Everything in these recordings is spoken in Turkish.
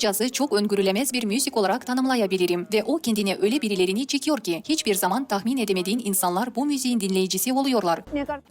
Cazı çok öngörülemez bir müzik olarak tanımlayabilirim ve o kendine öyle birilerini çekiyor ki hiçbir zaman tahmin edemediğin insanlar bu müziğin dinleyicisi oluyorlar.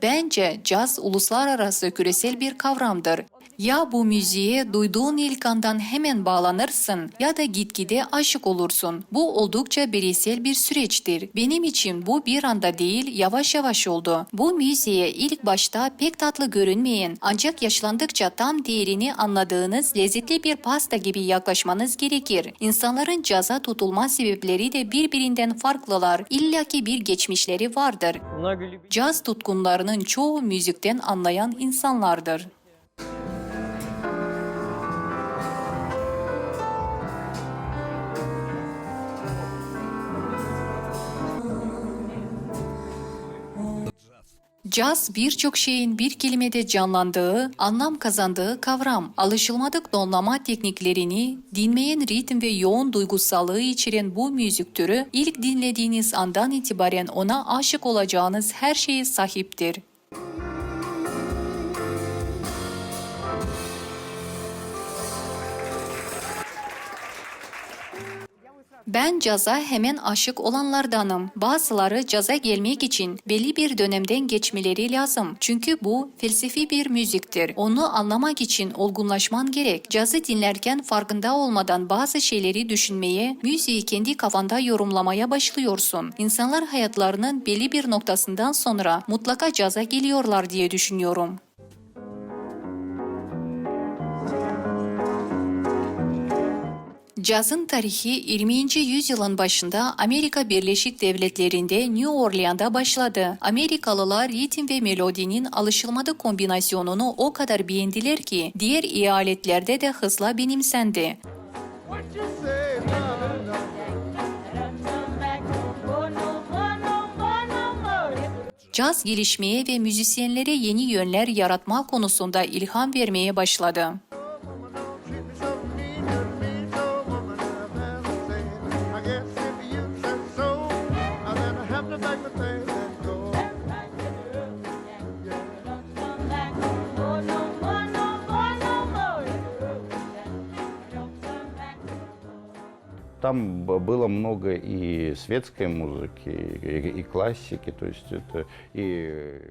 Bence caz uluslararası küresel bir kavramdır. Ya bu müziğe duyduğun ilk andan hemen bağlanırsın ya da gitgide aşık olursun. Bu oldukça bireysel bir süreçtir. Benim için bu bir anda değil yavaş yavaş oldu. Bu müziğe ilk başta pek tatlı görünmeyen ancak yaşlandıkça tam değerini anladığınız lezzetli bir pasta gibi yaklaşmanız gerekir. İnsanların caza tutulma sebepleri de birbirinden farklılar. İlla ki bir geçmişleri vardır. Caz tutkunlarının çoğu müzikten anlayan insanlardır. Caz birçok şeyin bir kelimede canlandığı, anlam kazandığı kavram. Alışılmadık donlama tekniklerini, dinmeyen ritim ve yoğun duygusallığı içeren bu müzik türü ilk dinlediğiniz andan itibaren ona aşık olacağınız her şeye sahiptir. Ben caza hemen aşık olanlardanım. Bazıları caza gelmek için belli bir dönemden geçmeleri lazım. Çünkü bu felsefi bir müziktir. Onu anlamak için olgunlaşman gerek. Cazı dinlerken farkında olmadan bazı şeyleri düşünmeye, müziği kendi kafanda yorumlamaya başlıyorsun. İnsanlar hayatlarının belli bir noktasından sonra mutlaka caza geliyorlar diye düşünüyorum. Cazın tarihi 20. yüzyılın başında Amerika Birleşik Devletleri'nde New Orleans'da başladı. Amerikalılar ritim ve melodinin alışılmadık kombinasyonunu o kadar beğendiler ki diğer eyaletlerde de hızla benimsendi. Caz gelişmeye ve müzisyenlere yeni yönler yaratma konusunda ilham vermeye başladı. Там было много и светской музыки, и, и классики, то есть это и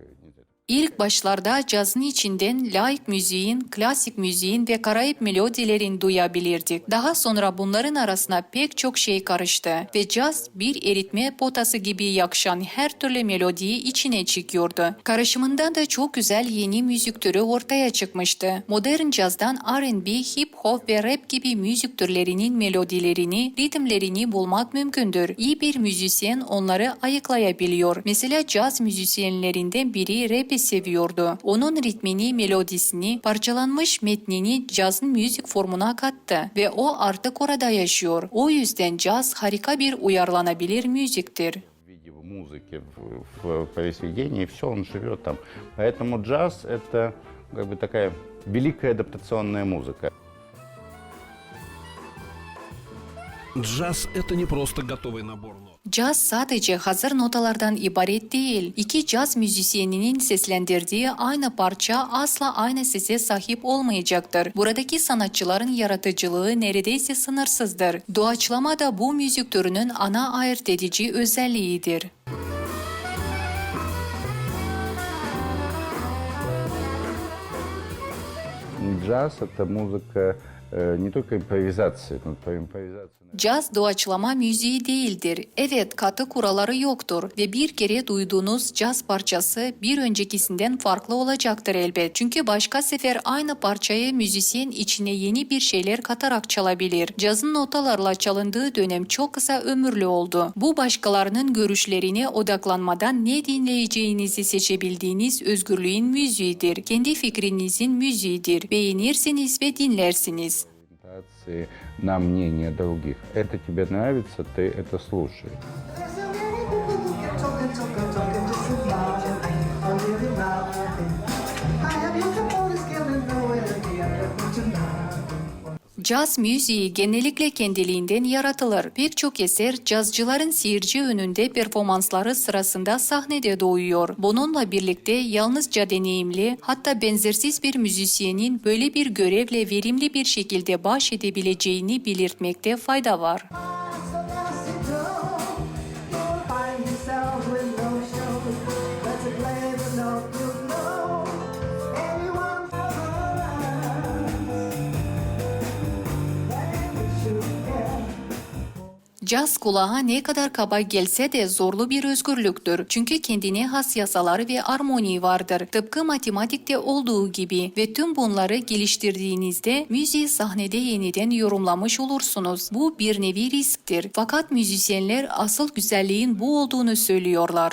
İlk başlarda cazın içinden laik müziğin, klasik müziğin ve Karayip melodilerini duyabilirdik. Daha sonra bunların arasına pek çok şey karıştı ve caz bir eritme potası gibi yakışan her türlü melodiyi içine çekiyordu. Karışımından da çok güzel yeni müzik türü ortaya çıkmıştı. Modern cazdan R&B, hip hop ve rap gibi müzik türlerinin melodilerini, ritimlerini bulmak mümkündür. İyi bir müzisyen onları ayıklayabiliyor. Mesela caz müzisyenlerinden biri rap'i seviyordu. Onun ritmini, melodisini, parçalanmış metnini cazın müzik formuna kattı ve o artık orada yaşıyor. O yüzden caz harika bir uyarlanabilir müziktir. в виде музыки в, в произведении, все, он живет там. Поэтому джаз — это как бы такая великая адаптационная музыка. Джаз – это не просто готовый набор нот. Caz sadece hazır notalardan ibaret değil. İki caz müzisyeninin seslendirdiği aynı parça asla aynı sese sahip olmayacaktır. Buradaki sanatçıların yaratıcılığı neredeyse sınırsızdır. Doğaçlama da bu müzik türünün ana ayırt edici özelliğidir. Джаз — это музыка э, не только импровизации, но по импровизации Caz doğaçlama müziği değildir. Evet katı kuralları yoktur ve bir kere duyduğunuz caz parçası bir öncekisinden farklı olacaktır elbet. Çünkü başka sefer aynı parçayı müzisyen içine yeni bir şeyler katarak çalabilir. Cazın notalarla çalındığı dönem çok kısa ömürlü oldu. Bu başkalarının görüşlerine odaklanmadan ne dinleyeceğinizi seçebildiğiniz özgürlüğün müziğidir. Kendi fikrinizin müziğidir. Beğenirsiniz ve dinlersiniz. На мнение других. Это тебе нравится, ты это слушай. Caz müziği genellikle kendiliğinden yaratılır. Pek çok eser cazcıların seyirci önünde performansları sırasında sahnede doğuyor. Bununla birlikte yalnızca deneyimli hatta benzersiz bir müzisyenin böyle bir görevle verimli bir şekilde baş edebileceğini belirtmekte fayda var. Caz kulağa ne kadar kaba gelse de zorlu bir özgürlüktür. Çünkü kendine has yasaları ve armoni vardır. Tıpkı matematikte olduğu gibi ve tüm bunları geliştirdiğinizde müziği sahnede yeniden yorumlamış olursunuz. Bu bir nevi risktir. Fakat müzisyenler asıl güzelliğin bu olduğunu söylüyorlar.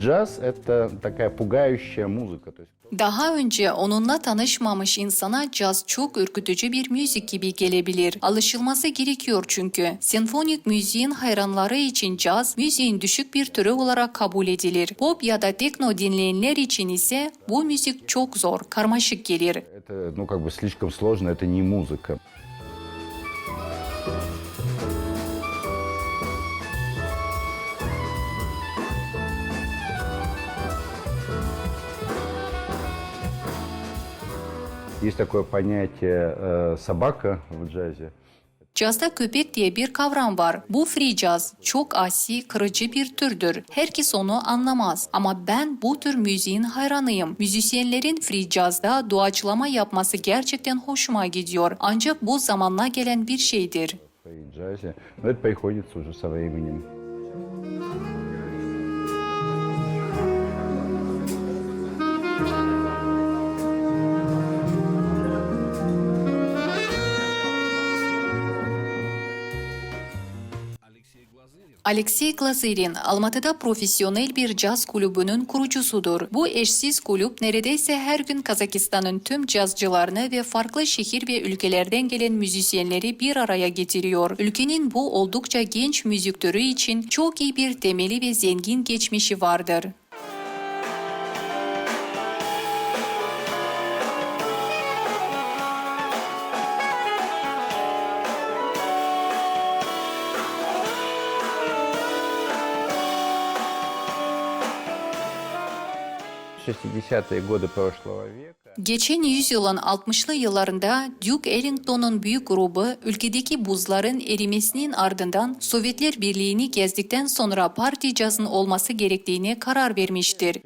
Джаз — это такая пугающая музыка. То есть Daha önce onunla tanışmamış insana caz çok ürkütücü bir müzik gibi gelebilir. Alışılması gerekiyor çünkü. Senfonik müziğin hayranları için caz, müziğin düşük bir türü olarak kabul edilir. Pop ya da tekno dinleyenler için ise bu müzik çok zor, karmaşık gelir. это, ну, как бы слишком сложно, это не музыка. Есть такое понятие э, собака в джазе. Cazda köpek diye bir kavram var. Bu free jazz çok asi, kırıcı bir türdür. Herkes onu anlamaz. Ama ben bu tür müziğin hayranıyım. Müzisyenlerin free jazzda doğaçlama yapması gerçekten hoşuma gidiyor. Ancak bu zamanla gelen bir şeydir. в джазе. Но это приходится уже со временем. Alexey Glazerin, Almatı'da profesyonel bir caz kulübünün kurucusudur. Bu eşsiz kulüp neredeyse her gün Kazakistan'ın tüm cazcılarını ve farklı şehir ve ülkelerden gelen müzisyenleri bir araya getiriyor. Ülkenin bu oldukça genç müzik türü için çok iyi bir temeli ve zengin geçmişi vardır. Geçen yüzyılın 60'lı yıllarında Duke Ellington'un büyük grubu ülkedeki buzların erimesinin ardından Sovyetler Birliği'ni gezdikten sonra parti cazın olması gerektiğine karar vermiştir.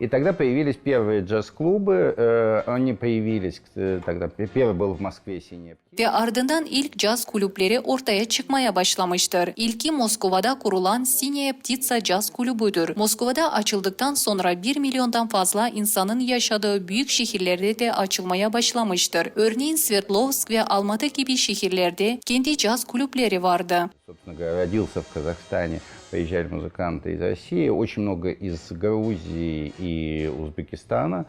И тогда появились первые джаз-клубы. э, Они появились, э, тогда первый был в Москве «Синяя птица». Ve ardından ilk caz kulüpleri ortaya çıkmaya başlamıştır. İlki Moskova'da kurulan Sinyaya Ptitsa Caz Kulübü'dür. Moskova'da açıldıktan sonra 1 milyondan fazla insanın yaşadığı büyük şehirlerde de açılmaya başlamıştır. Örneğin Sverdlovsk ve Almatı gibi şehirlerde kendi caz kulüpleri vardı. Собственно говоря, родился в Казахстане, Приезжали музыканты из России, очень много из Грузии и Узбекистана.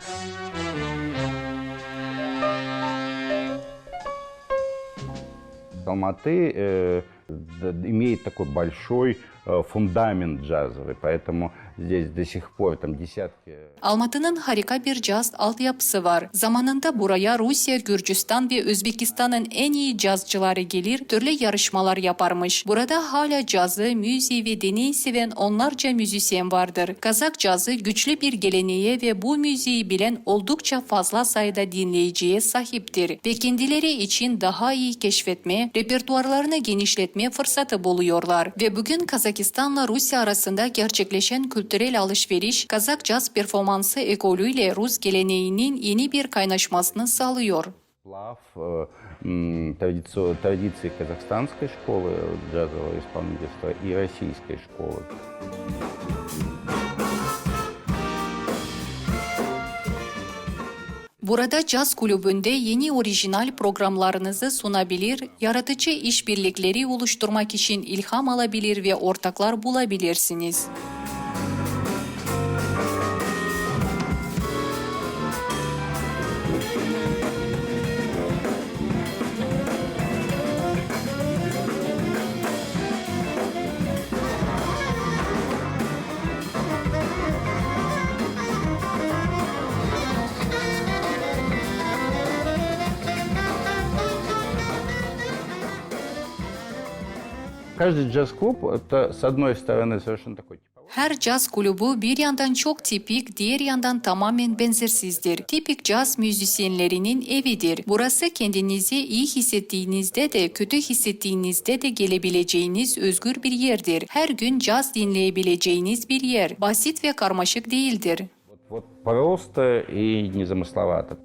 Алматы э, имеет такой большой э, фундамент джазовый, поэтому здесь до сих пор там десятки Almatı'nın harika bir caz altyapısı var. Zamanında buraya Rusya, Gürcistan ve Özbekistan'ın en iyi cazcıları gelir, türlü yarışmalar yaparmış. Burada hala cazı, müziği ve deneyi seven onlarca müzisyen vardır. Kazak cazı güçlü bir geleneğe ve bu müziği bilen oldukça fazla sayıda dinleyiciye sahiptir. Ve kendileri için daha iyi keşfetme, repertuarlarını genişletme fırsatı buluyorlar. Ve bugün Kazakistan'la Rusya arasında gerçekleşen kültürel alışveriş, Kazak caz performansı ekolüyle Rus geleneğinin yeni bir kaynaşmasını sağlıyor. сплав э, м, традицио- традиций казахстанской школы джазового исполнительства и российской школы. Burada caz kulübünde yeni orijinal programlarınızı sunabilir, yaratıcı işbirlikleri oluşturmak için ilham alabilir ve ortaklar bulabilirsiniz. каждый джаз-клуб это, с одной стороны, совершенно такой типовой. Her caz kulübü bir yandan çok tipik, diğer yandan tamamen benzersizdir. Tipik caz müzisyenlerinin evidir. Burası kendinizi iyi hissettiğinizde de kötü hissettiğinizde de gelebileceğiniz özgür bir yerdir. Her gün caz dinleyebileceğiniz bir yer. Basit ve karmaşık değildir. Вот, вот просто и незамысловато.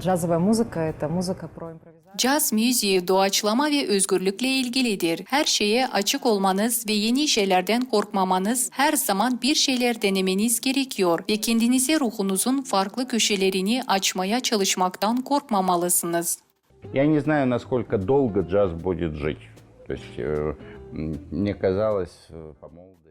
Джазовая музыка – это музыка про импровизацию. Caz müziği doğaçlama ve özgürlükle ilgilidir. Her şeye açık olmanız ve yeni şeylerden korkmamanız, her zaman bir şeyler denemeniz gerekiyor ve kendinize ruhunuzun farklı köşelerini açmaya çalışmaktan korkmamalısınız. Я не знаю, насколько долго джаз будет жить. То есть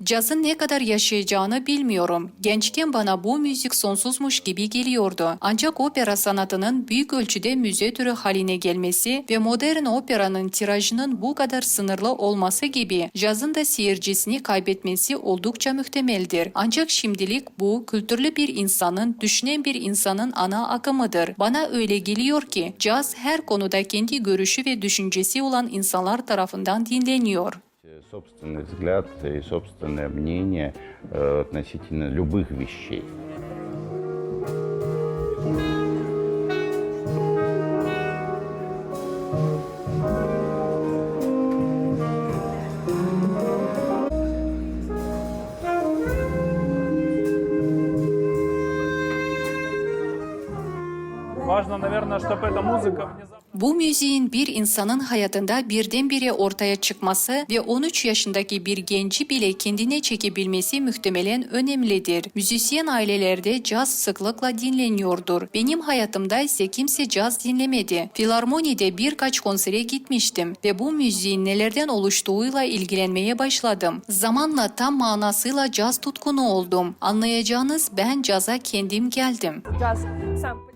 Cazın ne kadar yaşayacağını bilmiyorum. Gençken bana bu müzik sonsuzmuş gibi geliyordu. Ancak opera sanatının büyük ölçüde müze türü haline gelmesi ve modern operanın tirajının bu kadar sınırlı olması gibi cazın da seyircisini kaybetmesi oldukça muhtemeldir. Ancak şimdilik bu kültürlü bir insanın, düşünen bir insanın ana akımıdır. Bana öyle geliyor ki caz her konuda kendi görüşü ve düşüncesi olan insanlar tarafından dinleniyor. Собственный взгляд и собственное мнение э, относительно любых вещей. Важно, наверное, чтобы эта музыка внезапно... Bu müziğin bir insanın hayatında birdenbire ortaya çıkması ve 13 yaşındaki bir genci bile kendine çekebilmesi muhtemelen önemlidir. Müzisyen ailelerde caz sıklıkla dinleniyordur. Benim hayatımda ise kimse caz dinlemedi. Filarmonide birkaç konsere gitmiştim ve bu müziğin nelerden oluştuğuyla ilgilenmeye başladım. Zamanla tam manasıyla caz tutkunu oldum. Anlayacağınız ben caza kendim geldim. Caz,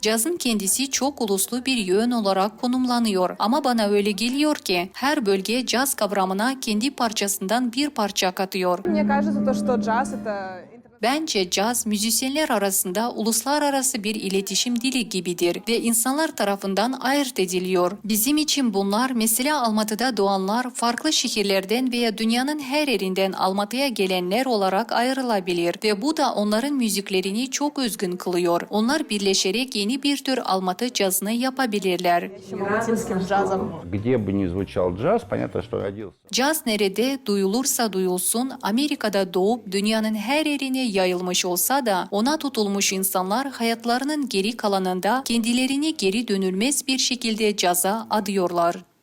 Cazın kendisi çok uluslu bir yön olarak konumlanıyor ama bana öyle geliyor ki her bölge caz kavramına kendi parçasından bir parça katıyor. Bence caz müzisyenler arasında uluslararası bir iletişim dili gibidir ve insanlar tarafından ayırt ediliyor. Bizim için bunlar mesela Almatı'da doğanlar farklı şehirlerden veya dünyanın her yerinden Almatı'ya gelenler olarak ayrılabilir ve bu da onların müziklerini çok özgün kılıyor. Onlar birleşerek yeni bir tür Almatı cazını yapabilirler. Caz nerede duyulursa duyulsun Amerika'da doğup dünyanın her yerine yayılmış olsa da ona tutulmuş insanlar hayatlarının geri kalanında kendilerini geri dönülmez bir şekilde caza adıyorlar.